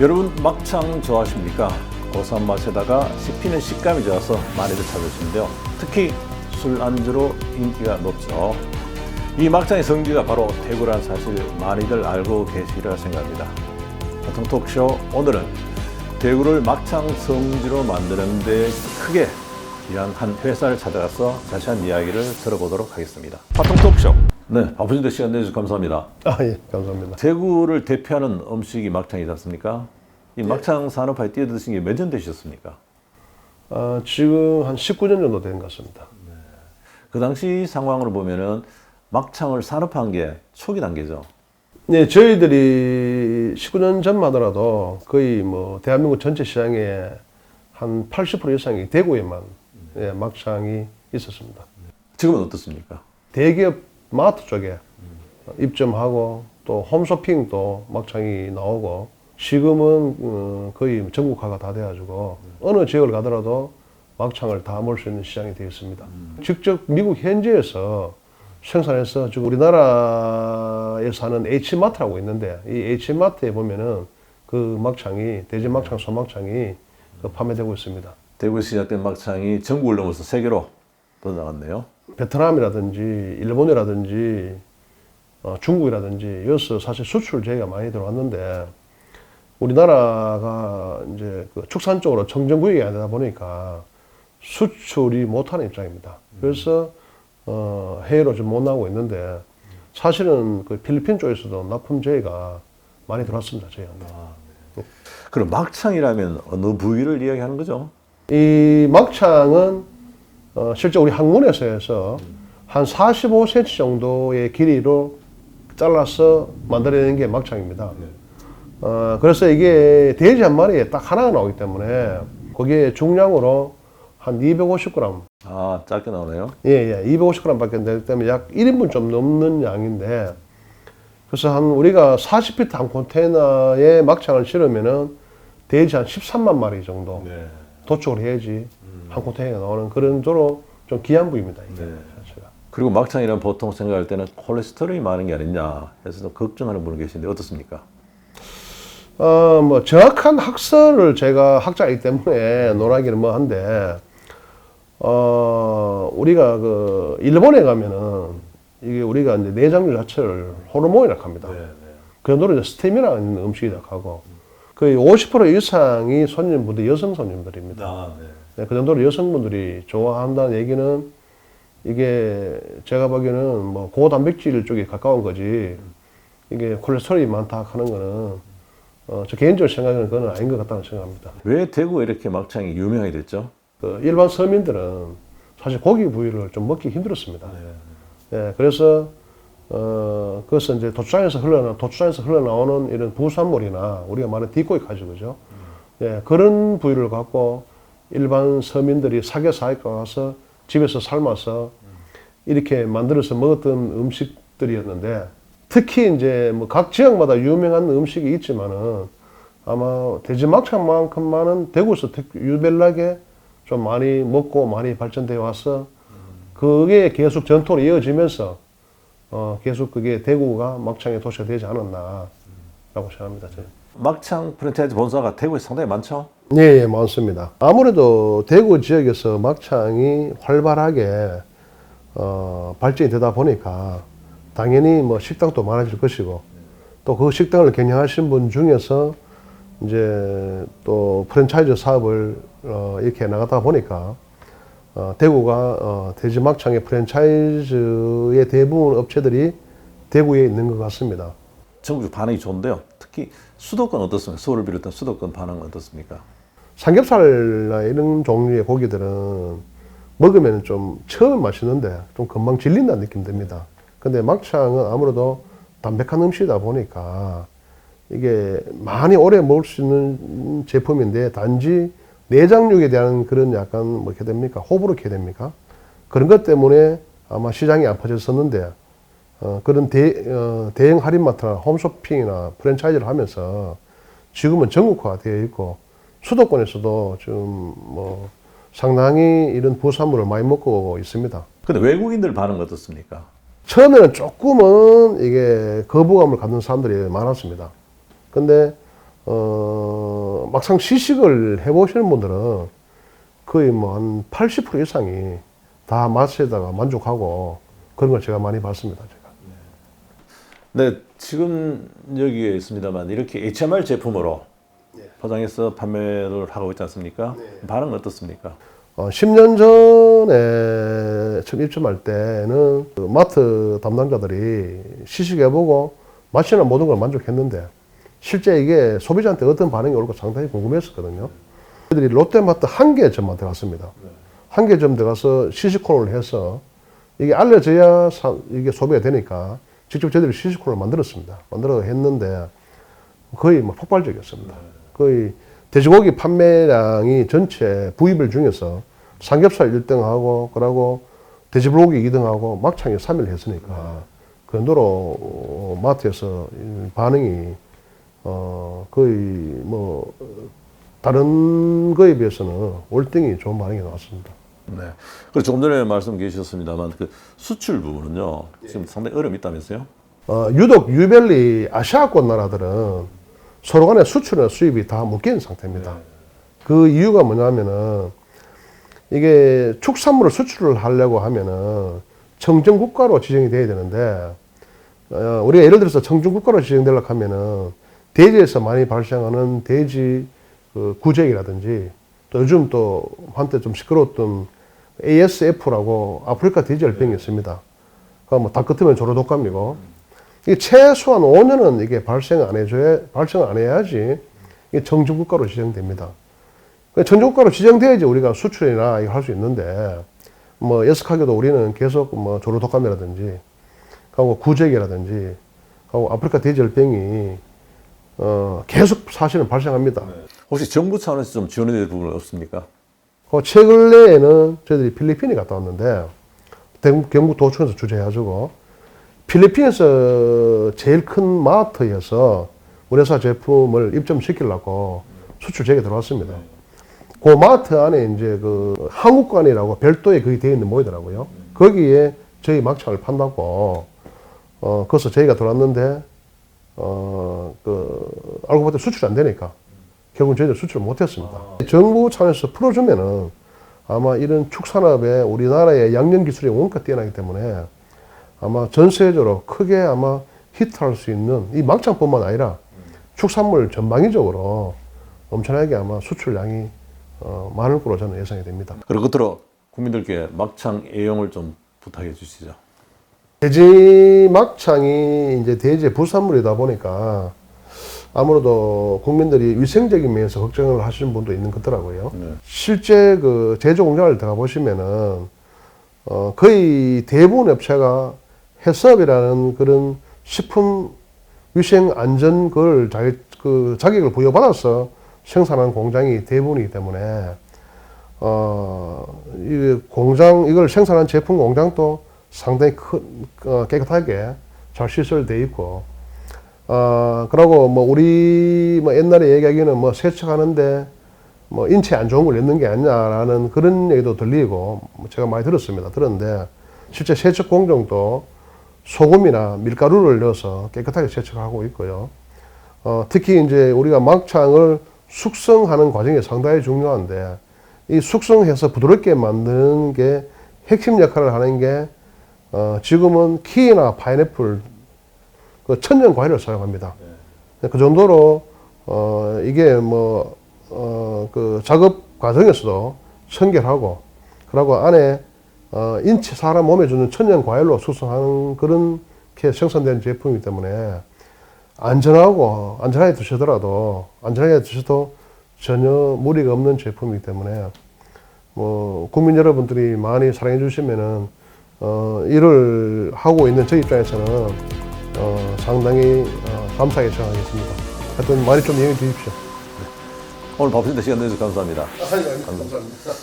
여러분 막창 좋아하십니까? 고소한 맛에다가 씹히는 식감이 좋아서 많이들 찾으시는데요. 특히 술 안주로 인기가 높죠. 이 막창의 성지가 바로 대구라는 사실 많이들 알고 계시리라 생각합니다. 보통 토크쇼 오늘은 대구를 막창 성지로 만드는데 크게 일한 한 회사를 찾아가서 자세한 이야기를 들어보도록 하겠습니다. 파통 토크쇼. 네, 바쁘신데 시간 내주셔서 감사합니다. 아, 예, 감사합니다. 대구를 대표하는 음식이 막창이지 않습니까? 이 막창 산업화에 뛰어드신 게 몇 년 되셨습니까? 아, 지금 한 19년 정도 된 것 같습니다. 그 당시 상황으로 보면은 막창을 산업화한 게 초기 단계죠. 네, 저희들이 19년 전만 하더라도 거의 뭐 대한민국 전체 시장의 한 80% 이상이 대구에만 예, 막창이 있었습니다. 지금은 어떻습니까? 대기업 마트 쪽에 입점하고 또 홈쇼핑도 막창이 나오고 지금은 어, 거의 전국화가 다 돼가지고 어느 지역을 가더라도 막창을 다 먹을 수 있는 시장이 되어 있습니다. 직접 미국 현지에서 생산해서 지금 우리나라에서 하는 H마트라고 있는데 이 H마트에 보면은 그 막창이 돼지 막창, 소 막창이 그 판매되고 있습니다. 대구에서 시작된 막창이 전국을 넘어서 세계로 뻗어나갔네요. 베트남이라든지 일본이라든지 어, 중국이라든지 여기서 사실 수출 저희가 많이 들어왔는데 우리나라가 이제 그 축산 쪽으로 청정구역이 아니다 보니까 수출이 못하는 입장입니다. 그래서 어, 해외로 좀 못 나오고 있는데 사실은 그 필리핀 쪽에서도 납품 저희가 많이 들어왔습니다. 저희한테. 그럼 막창이라면 어느 부위를 이야기하는 거죠? 이 막창은 어, 실제 우리 학문에서 해서 한 45cm 정도의 길이로 잘라서 만들어내는 게 막창입니다. 어, 그래서 이게 돼지 한 마리에 딱 하나가 나오기 때문에 거기에 중량으로 한 250g, 아, 짧게 나오네요. 예, 예, 250g 밖에 안 되기 때문에 약 1인분 좀 넘는 양인데 그래서 한 우리가 40피트 한 컨테이너에 막창을 실으면은 돼지 한 13만 마리 정도 네. 도축을 해야지 한 컨테이너가 나오는 그런 정도로 좀 귀한 부위입니다. 이게 네. 자체가. 그리고 막창이라면 보통 생각할 때는 콜레스테롤이 많은 게 아니냐 해서 좀 걱정하는 분이 계신데 어떻습니까? 어, 뭐 정확한 학설을 제가 학자이기 때문에 논하기는 뭐 한데 어, 우리가 그 일본에 가면은 이게 우리가 이제 내장류 자체를 호르몬이라고 합니다. 그 정도로 이제 스테미나 있는 음식이라고 하고 거의 50% 이상이 손님분들이 여성 손님들입니다. 아, 네, 그 정도로 여성분들이 좋아한다는 얘기는 이게 제가 보기에는 뭐 고단백질 쪽에 가까운 거지 이게 콜레스테롤이 많다 하는 거는 어, 저 개인적으로 생각하는 그건 아닌 것 같다는 생각합니다. 왜 대구가 이렇게 막창이 유명하게 됐죠? 그 일반 서민들은 사실 고기 부위를 좀 먹기 힘들었습니다. 예, 그래서 어, 그것은 이제 도축장에서 흘러나 도축장에서 흘러나오는 이런 부산물이나 우리가 말하는 뒷고기 가지고죠. 예, 그런 부위를 갖고 일반 서민들이 사계 사익 가서 집에서 삶아서 이렇게 만들어서 먹었던 음식들이었는데 특히 이제 뭐 각 지역마다 유명한 음식이 있지만은 아마 돼지 막창만큼만은 대구에서 특- 유별나게 좀 많이 먹고 많이 발전되어 와서 그게 계속 전통으로 이어지면서 어, 계속 그게 대구가 막창의 도시가 되지 않았나라고 생각합니다. 저는. 막창 프랜차이즈 본사가 대구에 상당히 많죠? 네, 예, 많습니다. 아무래도 대구 지역에서 막창이 활발하게 어, 발전이 되다 보니까 당연히 뭐 식당도 많아질 것이고 또 그 식당을 경영하신 분 중에서 이제 또 프랜차이즈 사업을 어, 이렇게 나가다 보니까 어, 대구가 어, 돼지 막창의 프랜차이즈의 대부분 업체들이 대구에 있는 것 같습니다. 전국적 반응이 좋은데요. 특히 수도권 어떻습니까? 서울을 비롯한 수도권 반응은 어떻습니까? 삼겹살이나 이런 종류의 고기들은 먹으면 좀 처음 맛있는데 좀 금방 질린다는 느낌 듭니다. 근데 막창은 아무래도 담백한 음식이다 보니까 이게 많이 오래 먹을 수 있는 제품인데 단지 내장육에 대한 그런 약간 뭐 이렇게 됩니까? 호불호 이렇게 됩니까? 그런 것 때문에 아마 시장이 안 퍼졌었는데 어, 그런 대, 어, 대형 할인마트나 홈쇼핑이나 프랜차이즈를 하면서 지금은 전국화가 되어 있고 수도권에서도 좀뭐 상당히 이런 부산물을 많이 먹고 있습니다. 근데 외국인들 반응은 어떻습니까? 처음에는 조금은 이게 거부감을 갖는 사람들이 많았습니다. 근데 어, 막상 시식을 해보시는 분들은 거의 뭐 한 80% 이상이 다 맛에다가 만족하고 그런 걸 제가 많이 봤습니다. 제가. 네, 지금 여기에 있습니다만 이렇게 HMR 제품으로 포장해서 판매를 하고 있지 않습니까? 반응은 어떻습니까? 어, 10년 전에 처음 입점할 때는 그 마트 담당자들이 시식해보고 맛이나 모든 걸 만족했는데 실제 이게 소비자한테 어떤 반응이 올까 상당히 궁금했었거든요. 저희들이 롯데마트 한 개 점만 들어갔습니다. 한 개 점 들어가서 시식 코너를 해서 이게 알려져야 사- 이게 소비가 되니까 직접 저희들이 시식 코너를 만들었습니다. 만들어 했는데 거의 뭐 폭발적이었습니다. 거의 돼지고기 판매량이 전체 부위별 중에서 삼겹살 1등하고 그러고 돼지불고기 2등하고 막창이 3위를 했으니까 그 정도로 어, 마트에서 이 반응이 어 거의 뭐 어, 다른 거에 비해서는 월등히 좋은 반응이 나왔습니다. 네. 그리고 조금 전에 말씀 계셨습니다만 그 수출 부분은요. 지금 상당히 어려움이 있다면서요? 어, 유독 유별리 아시아권 나라들은 서로 간의 수출이나 수입이 다 묶인 상태입니다. 그 이유가 뭐냐면은 이게 축산물을 수출을 하려고 하면은 청정국가로 지정이 돼야 되는데 어, 우리가 예를 들어서 청정국가로 지정되려고 하면은 대지에서 많이 발생하는 대지 그 구제이라든지 또 요즘 또 한때 좀 시끄러웠던 ASF라고 아프리카 돼지열병이 있습니다. 그뭐 닭끝이면 조로독감이고 이게 최소한 5년은 이게 발생 안 해줘야 발생 안 해야지 이게 정중국가로 지정됩니다. 그 정중국가로 지정돼야지 우리가 수출이나 할수 있는데 뭐 예석하게도 우리는 계속 뭐 조로독감이라든지 하고 구제기라든지 하고 아프리카 돼지열병이 어 계속 사실은 발생합니다. 혹시 정부 차원에서 좀 지원이 될 부분은 없습니까? 그 최근에는 저희들이 필리핀에 갔다 왔는데 대- 경북 도청에서 주재해가지고 필리핀에서 제일 큰 마트에서 우리 회사 제품을 입점시키려고 수출 제게 들어왔습니다. 그 마트 안에 이제 그 한국관이라고 별도에 그게 되어 있는 모이더라고요. 거기에 저희 막창을 판다고 어 그래서 저희가 들어왔는데 어 그 알고 봤더니 수출이 안 되니까 결국 저희들 수출을 못 했습니다. 정부 차원에서 풀어주면은 아마 이런 축산업에 우리나라의 양념 기술이 원가 뛰어나기 때문에 아마 전 세계적으로 크게 아마 히트할 수 있는 이 막창뿐만 아니라 축산물 전방위적으로 엄청나게 아마 수출량이 어, 많을 거로 저는 예상이 됩니다. 그리고 끝으로 국민들께 막창 애용을 좀 부탁해 주시죠. 돼지 막창이 이제 돼지의 부산물이다 보니까 아무래도 국민들이 위생적인 면에서 걱정을 하시는 분도 있는 것 같더라고요. 네. 실제 그 제조 공장을 들어가 보시면은 어 거의 대부분 업체가 해썹이라는 그런 식품 위생 안전 그걸 자기 그 자격을 부여받아서 생산한 공장이 대부분이기 때문에 어 이 공장 이걸 생산한 제품 공장도 상당히 큰 어, 깨끗하게 잘 시설돼 있고 어, 그러고 뭐 우리 뭐 옛날에 얘기하기는 뭐 세척하는데 뭐 인체 안 좋은 걸 넣는 게 아니냐라는 그런 얘기도 들리고 뭐 제가 많이 들었습니다. 들었는데 실제 세척 공정도 소금이나 밀가루를 넣어서 깨끗하게 세척하고 있고요. 어, 특히 이제 우리가 막창을 숙성하는 과정이 상당히 중요한데 이 숙성해서 부드럽게 만드는 게 핵심 역할을 하는 게 어, 지금은 키나 파인애플 그 천연 과일을 사용합니다. 그 정도로 어 이게 뭐 어 그 작업 과정에서도 청결하고 그리고 안에 어 인체 사람 몸에 주는 천연 과일로 숙성하는 그런 게 생산된 제품이기 때문에 안전하고 안전하게 드시더라도 안전하게 드셔도 전혀 무리가 없는 제품이기 때문에 뭐 국민 여러분들이 많이 사랑해 주시면은 어 일을 하고 있는 저희 입장에서는 어 상당히 어, 감사하게 생각하겠습니다. 하여튼 많이 좀 이용해 주십시오. 오늘 바쁘신데 시간 내주셔서 감사합니다. 감사합니다.